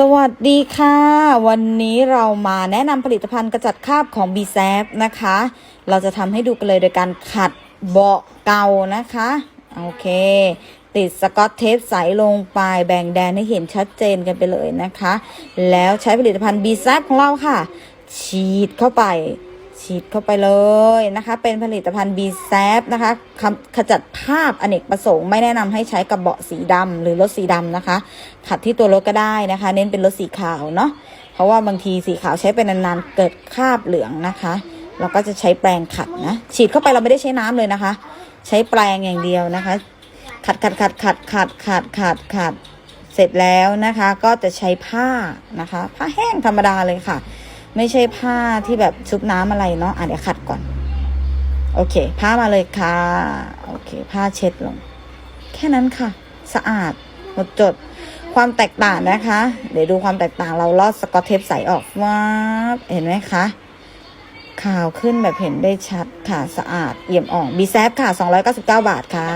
สวัสดีค่ะ วันนี้เรามาแนะนำผลิตภัณฑ์กระจัดคราบของ b ีแซนะคะ เราจะทำให้ดูกันเลยโดยการขัดเบาะเก่านะคะ โอเค ติดสกอตเทปใสลงไปแบ่งแดนให้เห็นชัดเจนกันไปเลยนะคะ แล้วใช้ผลิตภัณฑ์ b ีแซของเราค่ะ ฉีดเข้าไป ฉีดเข้าไปเลยนะคะ เป็นผลิตภัณฑ์ b ีแซนะคะขจัดภาพอเนกประสงค์ไม่แนะนำให้ใช้กับเบาะสีดำหรือรถสีดำนะคะ ขัดที่ตัวรถก็ได้นะคะ เน้นเป็นรถสีขาวเนาะเพราะว่าบางทีสีขาวใช้เป็นนานๆเกิดคราบเหลืองนะคะ เราก็จะใช้แปรงขัดนะ ฉีดเข้าไปเราไม่ได้ใช้น้ำเลยนะคะ ใช้แปรงอย่างเดียวนะคะ ขัดขัดขัดขัดขัดขัดขัดขัดเสร็จแล้วนะคะ ก็จะใช้ผ้านะคะ ผ้าแห้งธรรมดาเลยค่ะ ไม่ใช่ผ้าที่แบบชุบน้ำอะไรเนาะอะเดี๋ยวขัดก่อน โอเค ผ้ามาเลยค่ะ โอเค ผ้าเช็ดลง แค่นั้นค่ะ สะอาดหมดจด ความแตกต่างนะคะ เดี๋ยวดูความแตกต่างเราลอดสกอตเทปใสออกว้าเห็นไหมคะขาวขึ้นแบบเห็นได้ชัดค่ะ สะอาดเอี่ยมอ่องบีแซฟค่ะ 299 บาทค่ะ